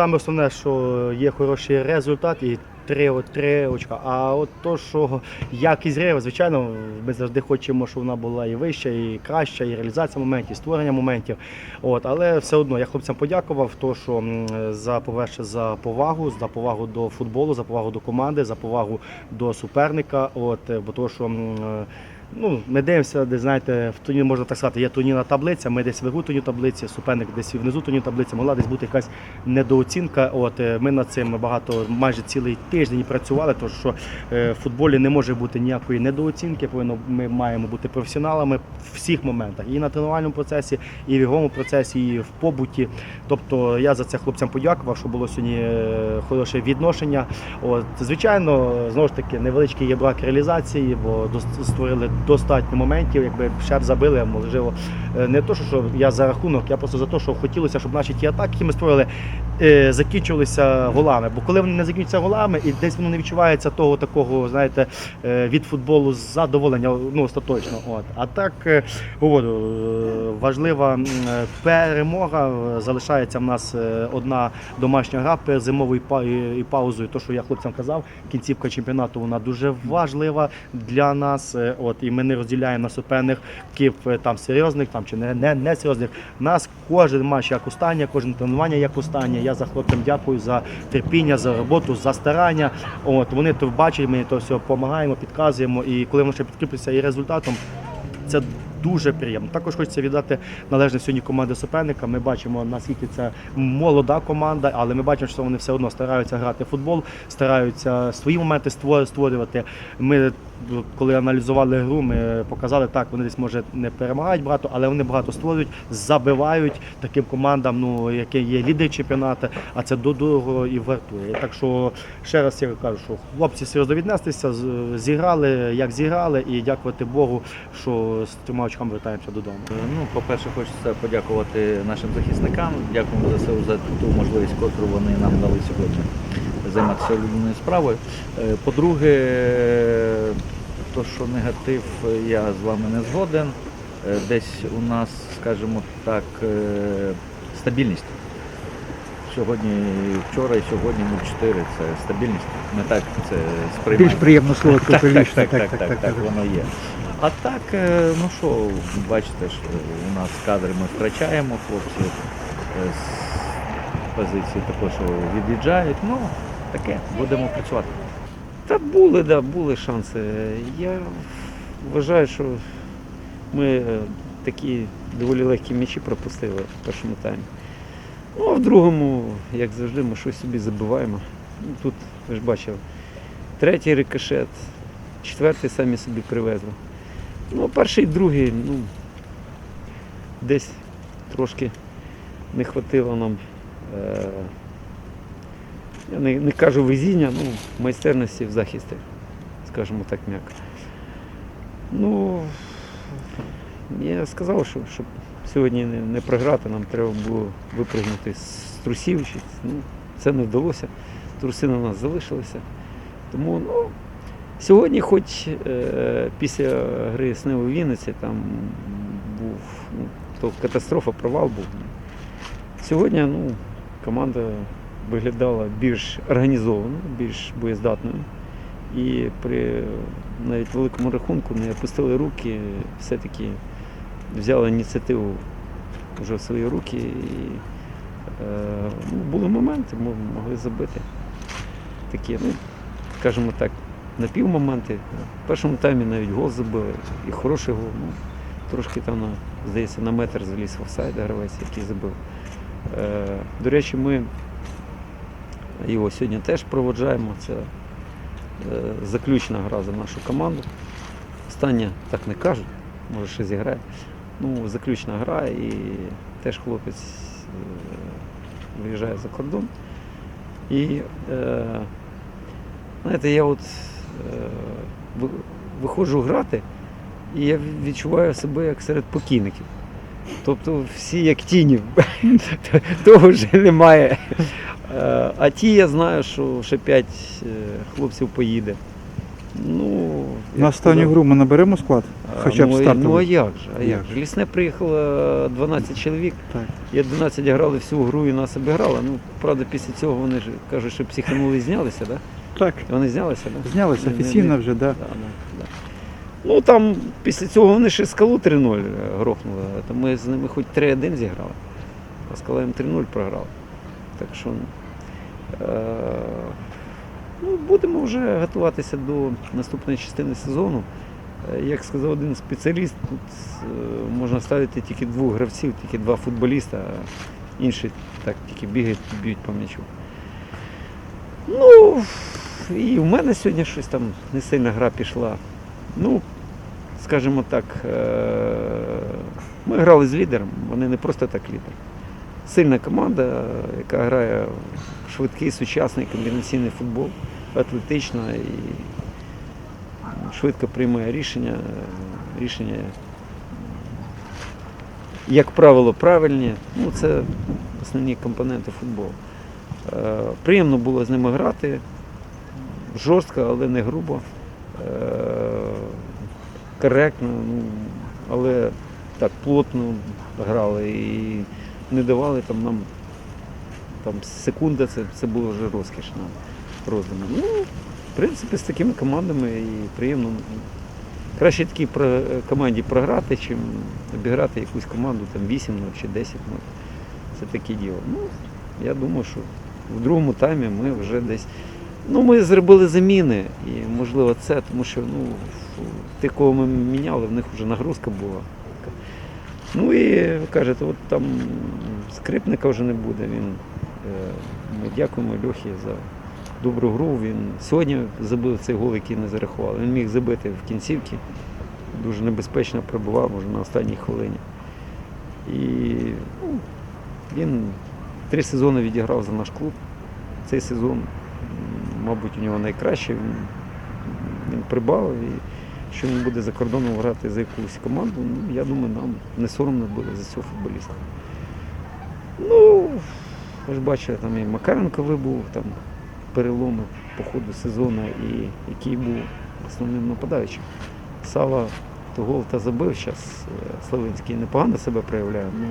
саме основне, що є хороший результат і три, три очка. А от то, що якість гри, звичайно, ми завжди хочемо, щоб вона була і вища, і краща, і реалізація моментів, і створення моментів. От, але все одно я хлопцям подякував, то, що за по-перше, за повагу, за повагу до футболу, за повагу до команди, за повагу до суперника. От, бо то, що Ну, ми дивимося, де знаєте, в турнірі можна так сказати, є турнірна таблиця, ми десь вверху турнірної таблиці, суперник десь внизу турнірної таблиці, могла десь бути якась недооцінка. От е, ми над цим багато, майже цілий тиждень працювали, тому що е, в футболі не може бути ніякої недооцінки. Повинно ми маємо бути професіоналами в всіх моментах, і на тренувальному процесі, і в ігровому процесі, і в побуті. Тобто я за це хлопцям подякував, що було сьогодні е, хороше відношення. От, звичайно, знову ж таки, невеличкий є брак реалізації, бо створили достатньо моментів, якби ще б забили, можливо, е, не то, що- я за рахунок, я просто за те, що хотілося, щоб наші ті атаки, які ми створили, е, закінчувалися голами. Бо коли вони не закінчуються голами, і десь воно не відчувається того такого, знаєте, е, від футболу задоволення, ну остаточно. От. А так говорю, важлива перемога. Залишається в нас одна домашня гра перед зимовою і паузою. То, що я хлопцям казав, кінцівка чемпіонату вона дуже важлива для нас. От і ми не розділяємо на суперників е, там серйозних, там чи не, не, не серйозних. Нас кожен матч як останнє, кожен тренування як останнє. Я за хлопцям дякую за терпіння, за роботу, за старання. От вони то бачать, ми то все допомагаємо, підказуємо. І коли воно ще підкріплюється і результатом, це дуже приємно. Також хочеться віддати належне сьогодні команди суперника. Ми бачимо, наскільки це молода команда, але ми бачимо, що вони все одно стараються грати в футбол, стараються свої моменти створювати. Ми коли аналізували гру, ми показали так, вони десь може не перемагають багато, але вони багато створюють, забивають таким командам, ну які є лідери чемпіонату, а це до дорого і вартує. Так що ще раз я кажу, що хлопці серйозно віднестися, зіграли, як зіграли, і дякувати Богу, що з трьома очками вертаємося додому. Ну, по-перше, хочеться подякувати нашим захисникам. Дякуємо ЗСУ за ту можливість, яку вони нам дали сьогодні займатися улюбленою справою. Е, По-друге, то, що негатив, е, я з вами не згоден. Е, Десь у нас, скажімо так, е, стабільність. Сьогодні, вчора і сьогодні 0-4 це стабільність. Ми так це сприймаємо. Більш приємно слово Так, так, топелічне. так, так, так, так, воно є. А так, е, ну що, бачите, що у нас кадри ми втрачаємо, хлопці е, з позиції також від'їжджають. Ну, таке, будемо працювати. Та були, да, були шанси. Я вважаю, що ми е, такі доволі легкі м'ячі пропустили в першому таймі. Ну, а в другому, як завжди, ми щось собі забиваємо. Ну, Тут, ви ж бачили, третій рикошет, четвертий самі собі привезли. Ну, перший другий, ну, десь трошки не хватило нам. Е- я не, не кажу везіння, ну, майстерності в захисті, скажімо так м'яко. Ну, я сказав, що щоб сьогодні не, не програти, нам треба було випрыгнути з трусів. Ну, це не вдалося. Труси на нас залишилися. Тому ну, сьогодні, хоч е, після гри з Нивою Вінниці, там був ну, то катастрофа, провал був. Сьогодні ну, команда виглядала більш організованою, більш боєздатною. І при навіть великому рахунку не опустили руки, все-таки взяли ініціативу вже в свої руки. І, е, ну, були моменти, ми могли забити. Такі, ну, скажімо так, напівмоменти. В першому таймі навіть гол забили, і хороший гол. Ну, трошки там, здається, на метр заліз в офсайд гравець, який забив. Е, до речі, ми його сьогодні теж проводжаємо. Це е, заключна гра за нашу команду. Остання так не кажуть, може ще зіграє. Ну, заключна гра і теж хлопець е, виїжджає за кордон. І е, знаєте, я от виходжу грати, і я відчуваю себе як серед покійників. Тобто всі як тіні, того вже немає. Е, А ті я знаю, що ще п'ять е, хлопців поїде. Ну, На останню гру ми наберемо склад? Хоча б ну, стартовий? Ну а як же? А як же? Лісне приїхало 12 чоловік, Так. і 11 грали всю гру і нас обіграли. Ну, правда, після цього вони ж кажуть, що психанули і знялися, да? Так. І вони знялися, да? Знялися офіційно вже, да. Да, да, да. Ну там після цього вони ще скалу 3-0 грохнули. То ми з ними хоч 3-1 зіграли, а скала їм 3-0 програли. Так що е, ну, будемо вже готуватися до наступної частини сезону. Е, Як сказав один спеціаліст, тут е, можна ставити тільки двох гравців, тільки два футболіста, а інші так тільки бігають, б'ють по м'ячу. Ну, і в мене сьогодні щось там не сильна гра пішла. Ну, скажімо так, е, ми грали з лідером, вони не просто так лідер. Сильна команда, яка грає в швидкий, сучасний комбінаційний футбол, атлетична і швидко приймає рішення. Рішення, як правило, правильні. Ну, це основні компоненти футболу. Е, Приємно було з ними грати, жорстко, але не грубо. Е, Коректно, ну, але так плотно грали і не давали там нам там, секунда, це, це було вже розкіш нам роздано. Ну, в принципі, з такими командами і приємно. Краще такій команді програти, чим обіграти якусь команду там 8-0 чи 10-0. Це таке діло. Ну, я думаю, що в другому таймі ми вже десь. Ну, ми зробили заміни, і можливо це, тому що ну, тих, кого ми міняли, в них вже нагрузка була. Ну і кажете, от там скрипника вже не буде. Він, е, ми дякуємо Льохі за добру гру. Він сьогодні забив цей гол, який не зарахували. Він міг забити в кінцівці. Дуже небезпечно пробував, може, на останній хвилині. І ну, він три сезони відіграв за наш клуб. Цей сезон, мабуть, у нього найкраще. Він, він прибавив. І що він буде за кордоном грати за якусь команду, ну, я думаю, нам не соромно буде за цього футболіста. Ну, ви ж бачили, там і Макаренко вибув, там переломи по ходу сезону, і який був основним нападаючим. Сава то гол та забив зараз Славинський непогано себе проявляє. Ну,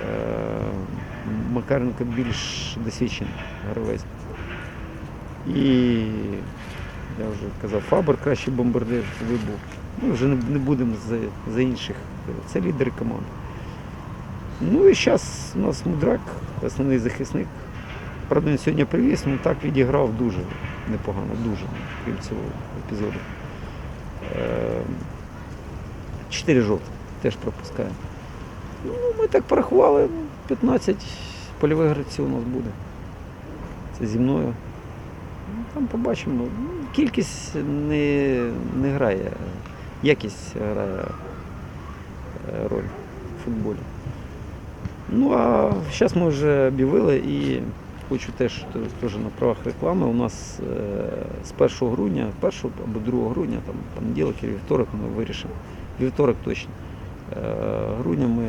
е, Макаренко більш досвідчений гравець. І я вже казав, Фабер кращий бомбардир вибув. Ми вже не, будемо за, за інших. Це лідери команди. Ну і зараз у нас мудрак, основний захисник. Правда, він сьогодні привіз, але так відіграв дуже непогано, дуже, крім цього епізоду. Е, Чотири жовтих теж пропускаємо. Ну, ми так порахували, ну, 15 польових гравців у нас буде. Це зі мною. Ну, Там побачимо. Ну, Кількість не, не грає, якість грає е, роль в футболі. Ну а зараз ми вже об'явили і хочу теж теж на правах реклами. У нас е, з 1 грудня, 1 або 2 грудня, там понеділок і вівторок ми вирішимо. Вівторок точно. Е, грудня ми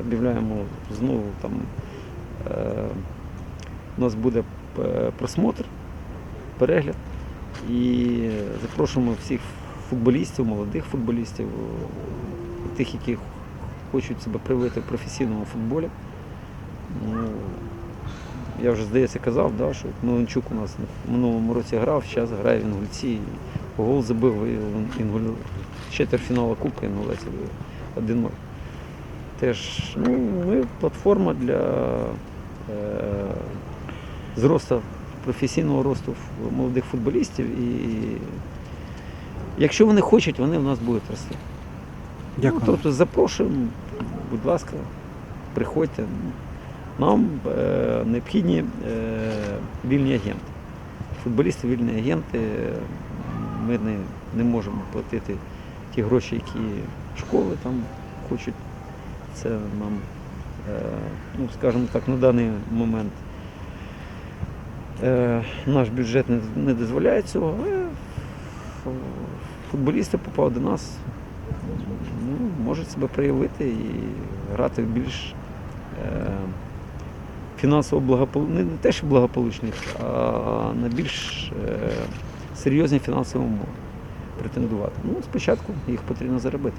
об'являємо знову там. Е, у нас буде е, просмотр, перегляд. І запрошуємо всіх футболістів, молодих футболістів, е, тих, які хочуть себе проявити в професійному футболі. Ну, я вже, здається, казав, да, що Миленчук у нас в минулому році грав, зараз грає в Інгульці. Гол забив і Інгуль... четвертьфіналу Кубка Інгулець 1-0. Теж ну, ми платформа для е, зросту, професійного росту молодих футболістів. І якщо вони хочуть, вони в нас будуть рости. Дякую. Ну, тобто запрошуємо, будь ласка, приходьте. Нам е, необхідні е, вільні агенти. Футболісти вільні агенти. Ми не, не можемо платити ті гроші, які школи там хочуть. Це нам, е, ну, скажімо так, на даний момент е, наш бюджет не, дозволяє цього, але футболісти попали до нас ну, можуть себе проявити і грати в більш е, фінансово благополучних, не те, що благополучних, а на більш серйозні фінансові умови претендувати. Ну, спочатку їх потрібно заробити.